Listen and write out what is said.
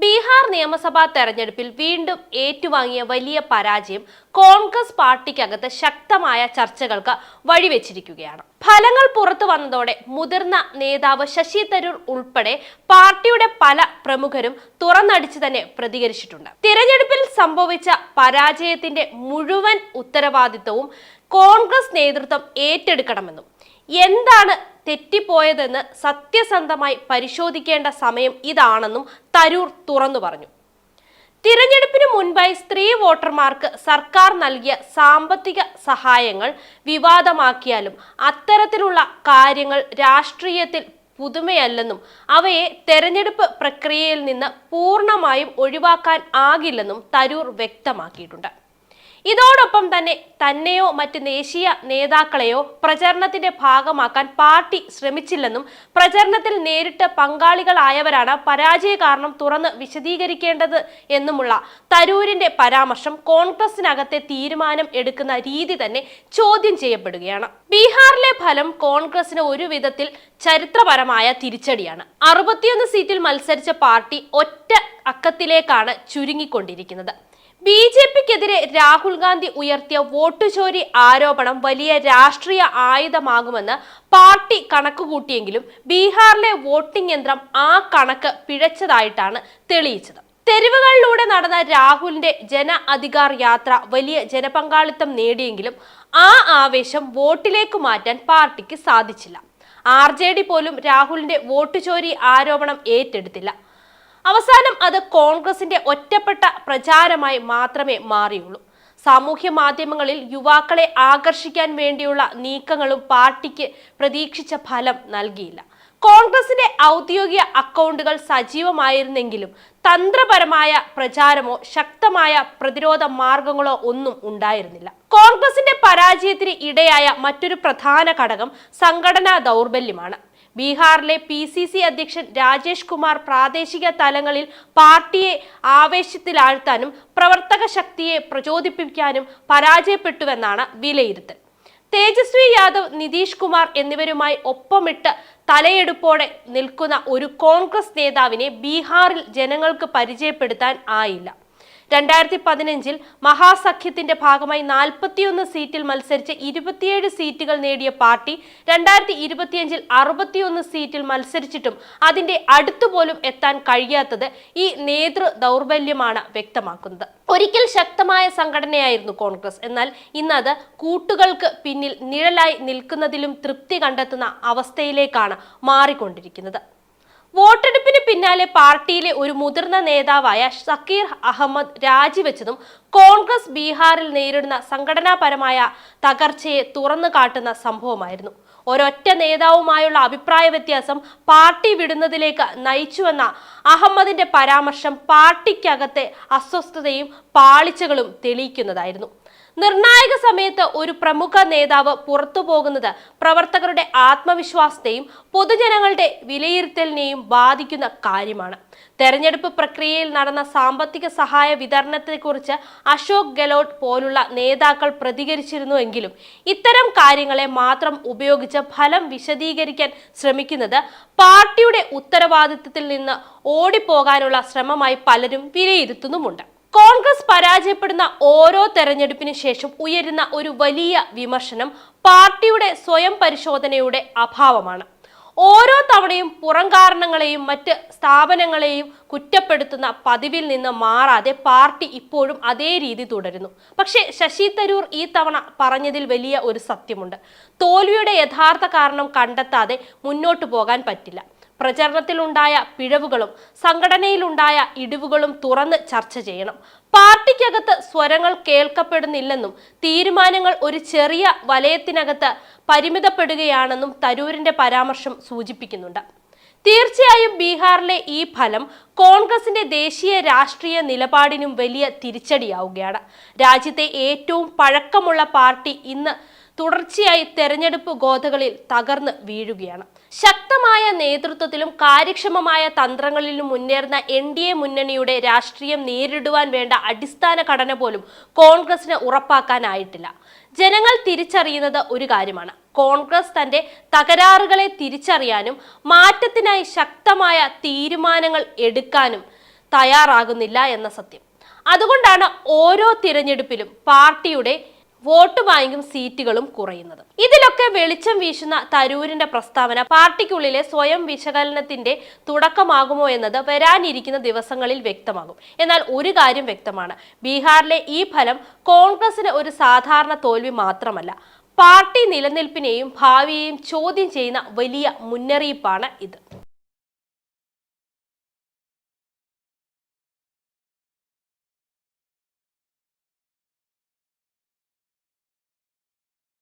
ബീഹാർ നിയമസഭാ തെരഞ്ഞെടുപ്പിൽ വീണ്ടും ഏറ്റുവാങ്ങിയ വലിയ പരാജയം കോൺഗ്രസ് പാർട്ടിക്കകത്ത് ശക്തമായ ചർച്ചകൾക്ക് വഴിവെച്ചിരിക്കുകയാണ്. ഫലങ്ങൾ പുറത്തു വന്നതോടെ മുതിർന്ന നേതാവ് ശശി തരൂർ ഉൾപ്പെടെ പാർട്ടിയുടെ പല പ്രമുഖരും തുറന്നടിച്ചു തന്നെ പ്രതികരിച്ചിട്ടുണ്ട്. തിരഞ്ഞെടുപ്പിൽ സംഭവിച്ച പരാജയത്തിന്റെ മുഴുവൻ ഉത്തരവാദിത്വവും കോൺഗ്രസ് നേതൃത്വം ഏറ്റെടുക്കണമെന്നും എന്താണ് തെറ്റിപ്പോയതെന്ന് സത്യസന്ധമായി പരിശോധിക്കേണ്ട സമയം ഇതാണെന്നും തരൂർ തുറന്നു പറഞ്ഞു. തിരഞ്ഞെടുപ്പിന് മുൻപായി സ്ത്രീ വോട്ടർമാർക്ക് സർക്കാർ നൽകിയ സാമ്പത്തിക സഹായങ്ങൾ വിവാദമാക്കിയാലും അത്തരത്തിലുള്ള കാര്യങ്ങൾ രാഷ്ട്രീയത്തിൽ പുതുമയല്ലെന്നും അവയെ തെരഞ്ഞെടുപ്പ് പ്രക്രിയയിൽ നിന്ന് പൂർണമായും ഒഴിവാക്കാൻ ആകില്ലെന്നും തരൂർ വ്യക്തമാക്കിയിട്ടുണ്ട്. ഇതോടൊപ്പം തന്നെ തന്നെയോ മറ്റ് ദേശീയ നേതാക്കളെയോ പ്രചരണത്തിന്റെ ഭാഗമാക്കാൻ പാർട്ടി ശ്രമിച്ചില്ലെന്നും പ്രചരണത്തിൽ നേരിട്ട് പങ്കാളികളായവരാണ് പരാജയ കാരണം തുറന്ന് വിശദീകരിക്കേണ്ടത് എന്നുമുള്ള തരൂരിന്റെ പരാമർശം കോൺഗ്രസിനകത്തെ തീരുമാനം എടുക്കുന്ന രീതി തന്നെ ചോദ്യം ചെയ്യപ്പെടുകയാണ്. ബീഹാറിലെ ഫലം കോൺഗ്രസിന് ഒരു വിധത്തിൽ ചരിത്രപരമായ തിരിച്ചടിയാണ്. അറുപത്തിയൊന്ന് സീറ്റിൽ മത്സരിച്ച പാർട്ടി ഒറ്റ അക്കത്തിലേക്കാണ് ചുരുങ്ങിക്കൊണ്ടിരിക്കുന്നത്. ബി ജെ പിക്കെതിരെ രാഹുൽ ഗാന്ധി ഉയർത്തിയ വോട്ട് ചോരി ആരോപണം വലിയ രാഷ്ട്രീയ ആയുധമാകുമെന്ന് പാർട്ടി കണക്കുകൂട്ടിയെങ്കിലും ബീഹാറിലെ വോട്ടിംഗ് യന്ത്രം ആ കണക്ക് പിഴച്ചതായിട്ടാണ് തെളിയിച്ചത്. തെരുവുകളിലൂടെ നടന്ന രാഹുലിന്റെ ജന അധികാർ യാത്ര വലിയ ജനപങ്കാളിത്തം നേടിയെങ്കിലും ആ ആവേശം വോട്ടിലേക്ക് മാറ്റാൻ പാർട്ടിക്ക് സാധിച്ചില്ല. ആർ പോലും രാഹുലിന്റെ വോട്ട് ചോരി ആരോപണം ഏറ്റെടുത്തില്ല. അവസാനം അത് കോൺഗ്രസിന്റെ ഒറ്റപ്പെട്ട പ്രചാരമായി മാത്രമേ മാറിയുള്ളൂ. സാമൂഹ്യ മാധ്യമങ്ങളിൽ യുവാക്കളെ ആകർഷിക്കാൻ വേണ്ടിയുള്ള നീക്കങ്ങളും പാർട്ടിക്ക് പ്രതീക്ഷിച്ച ഫലം നൽകിയില്ല. കോൺഗ്രസിന്റെ ഔദ്യോഗിക അക്കൗണ്ടുകൾ സജീവമായിരുന്നെങ്കിലും തന്ത്രപരമായ പ്രചാരമോ ശക്തമായ പ്രതിരോധ മാർഗങ്ങളോ ഒന്നും ഉണ്ടായിരുന്നില്ല. കോൺഗ്രസിന്റെ പരാജയത്തിന് ഇടയായ മറ്റൊരു പ്രധാന ഘടകം സംഘടനാ ദൗർബല്യമാണ്. ബീഹാറിലെ പി സി സി അധ്യക്ഷൻ രാജേഷ് കുമാർ പ്രാദേശിക തലങ്ങളിൽ പാർട്ടിയെ ആവേശത്തിലാഴ്ത്താനും പ്രവർത്തക ശക്തിയെ പ്രചോദിപ്പിക്കാനും പരാജയപ്പെട്ടുവെന്നാണ് വിലയിരുത്തൽ. തേജസ്വി യാദവ് നിതീഷ് കുമാർ എന്നിവരുമായി ഒപ്പമിട്ട് തലയെടുപ്പോടെ നിൽക്കുന്ന ഒരു കോൺഗ്രസ് നേതാവിനെ ബീഹാറിൽ ജനങ്ങൾക്ക് പരിചയപ്പെടുത്താൻ ആയില്ല. രണ്ടായിരത്തി പതിനഞ്ചിൽ മഹാസഖ്യത്തിന്റെ ഭാഗമായി നാൽപ്പത്തിയൊന്ന് സീറ്റിൽ മത്സരിച്ച് ഇരുപത്തിയേഴ് സീറ്റുകൾ നേടിയ പാർട്ടി രണ്ടായിരത്തി ഇരുപത്തിയഞ്ചിൽ അറുപത്തിയൊന്ന് സീറ്റിൽ മത്സരിച്ചിട്ടും അതിന്റെ അടുത്തുപോലും എത്താൻ കഴിയാത്തത് ഈ നേതൃ ദൗർബല്യമാണ് വ്യക്തമാക്കുന്നത്. ഒരിക്കൽ ശക്തമായ സംഘടനയായിരുന്നു കോൺഗ്രസ്. എന്നാൽ ഇന്നത് കൂട്ടുകൾക്ക് പിന്നിൽ നിഴലായി നിൽക്കുന്നതിലും തൃപ്തി കണ്ടെത്തുന്ന അവസ്ഥയിലേക്കാണ് മാറിക്കൊണ്ടിരിക്കുന്നത്. വോട്ടെടുപ്പിന് പിന്നാലെ പാർട്ടിയിലെ ഒരു മുതിർന്ന നേതാവായ സക്കീർ അഹമ്മദ് രാജിവെച്ചതും കോൺഗ്രസ് ബീഹാറിൽ നേരിടുന്ന സംഘടനാപരമായ തകർച്ചയെ തുറന്നു കാട്ടുന്ന സംഭവമായിരുന്നു. ഒരൊറ്റ നേതാവുമായുള്ള അഭിപ്രായ വ്യത്യാസം പാർട്ടി വിടുന്നതിലേക്ക് നയിച്ചുവെന്ന അഹമ്മദിന്റെ പരാമർശം പാർട്ടിക്കകത്തെ അസ്വസ്ഥതയും പാളിച്ചകളും തെളിയിക്കുന്നതായിരുന്നു. നിർണായക സമയത്ത് ഒരു പ്രമുഖ നേതാവ് പുറത്തു പോകുന്നത് പ്രവർത്തകരുടെ ആത്മവിശ്വാസത്തെയും പൊതുജനങ്ങളുടെ വിലയിരുത്തലിനെയും ബാധിക്കുന്ന കാര്യമാണ്. തെരഞ്ഞെടുപ്പ് പ്രക്രിയയിൽ നടന്ന സാമ്പത്തിക സഹായ വിതരണത്തെക്കുറിച്ച് അശോക് ഗെലോട്ട് പോലുള്ള നേതാക്കൾ പ്രതികരിച്ചിരുന്നുവെങ്കിലും ഇത്തരം കാര്യങ്ങളെ മാത്രം ഉപയോഗിച്ച് ഫലം വിശദീകരിക്കാൻ ശ്രമിക്കുന്നത് പാർട്ടിയുടെ ഉത്തരവാദിത്തത്തിൽ നിന്ന് ഓടിപ്പോകാനുള്ള ശ്രമമായി പലരും വിലയിരുത്തുന്നുമുണ്ട്. കോൺഗ്രസ് പരാജയപ്പെടുന്ന ഓരോ തെരഞ്ഞെടുപ്പിന് ശേഷം ഉയരുന്ന ഒരു വലിയ വിമർശനം പാർട്ടിയുടെ സ്വയം പരിശോധനയുടെ അഭാവമാണ്. ഓരോ തവണയും പുറം കാരണങ്ങളെയും മറ്റ് സ്ഥാപനങ്ങളെയും കുറ്റപ്പെടുത്തുന്ന പതിവിൽ നിന്ന് മാറാതെ പാർട്ടി ഇപ്പോഴും അതേ രീതി തുടരുന്നു. പക്ഷേ ശശി തരൂർ ഈ തവണ പറഞ്ഞതിൽ വലിയ ഒരു സത്യമുണ്ട്. തോൽവിയുടെ യഥാർത്ഥ കാരണം കണ്ടെത്താതെ മുന്നോട്ടു പോകാൻ പറ്റില്ല. പ്രചരണത്തിലുണ്ടായ പിഴവുകളും സംഘടനയിലുണ്ടായ ഇടിവുകളും തുറന്ന് ചർച്ച ചെയ്യണം. പാർട്ടിക്കകത്ത് സ്വരങ്ങൾ കേൾക്കപ്പെടുന്നില്ലെന്നും തീരുമാനങ്ങൾ ഒരു ചെറിയ വലയത്തിനകത്ത് പരിമിതപ്പെടുകയാണെന്നും തരൂരിന്റെ പരാമർശം സൂചിപ്പിക്കുന്നുണ്ട്. തീർച്ചയായും ബീഹാറിലെ ഈ ഫലം കോൺഗ്രസിന്റെ ദേശീയ രാഷ്ട്രീയ നിലപാടിനും വലിയ തിരിച്ചടിയാവുകയാണ്. രാജ്യത്തെ ഏറ്റവും പഴക്കമുള്ള പാർട്ടി ഇന്ന് തുടർച്ചയായി തെരഞ്ഞെടുപ്പ് ഗോതകളിൽ തകർന്ന് വീഴുകയാണ്. ശക്തമായ നേതൃത്വത്തിലും കാര്യക്ഷമമായ തന്ത്രങ്ങളിലും മുന്നേറുന്ന എൻ ഡി എ മുന്നണിയുടെ രാഷ്ട്രീയം നേരിടുവാൻ വേണ്ട അടിസ്ഥാന ഘടന പോലും കോൺഗ്രസിന് ഉറപ്പാക്കാനായിട്ടില്ല. ജനങ്ങൾ തിരിച്ചറിയുന്നത് ഒരു കാര്യമാണ്. കോൺഗ്രസ് തന്റെ തകരാറുകളെ തിരിച്ചറിയാനും മാറ്റത്തിനായി ശക്തമായ തീരുമാനങ്ങൾ എടുക്കാനും തയ്യാറാകുന്നില്ല എന്ന സത്യം. അതുകൊണ്ടാണ് ഓരോ തിരഞ്ഞെടുപ്പിലും പാർട്ടിയുടെ വോട്ട് ബാങ്കും സീറ്റുകളും കുറയുന്നത്. ഇതിലൊക്കെ വെളിച്ചം വീശുന്ന തരൂരിന്റെ പ്രസ്താവന പാർട്ടിക്കുള്ളിലെ സ്വയം വിശകലനത്തിന്റെ തുടക്കമാകുമോ എന്നത് വരാനിരിക്കുന്ന ദിവസങ്ങളിൽ വ്യക്തമാകും. എന്നാൽ ഒരു കാര്യം വ്യക്തമാണ്. ബീഹാറിലെ ഈ ഫലം കോൺഗ്രസിന് ഒരു സാധാരണ തോൽവി മാത്രമല്ല. പാർട്ടി നിലനിൽപ്പിനെയും ഭാവിയെയും ചോദ്യം ചെയ്യുന്ന വലിയ മുന്നറിയിപ്പാണ് ഇത്.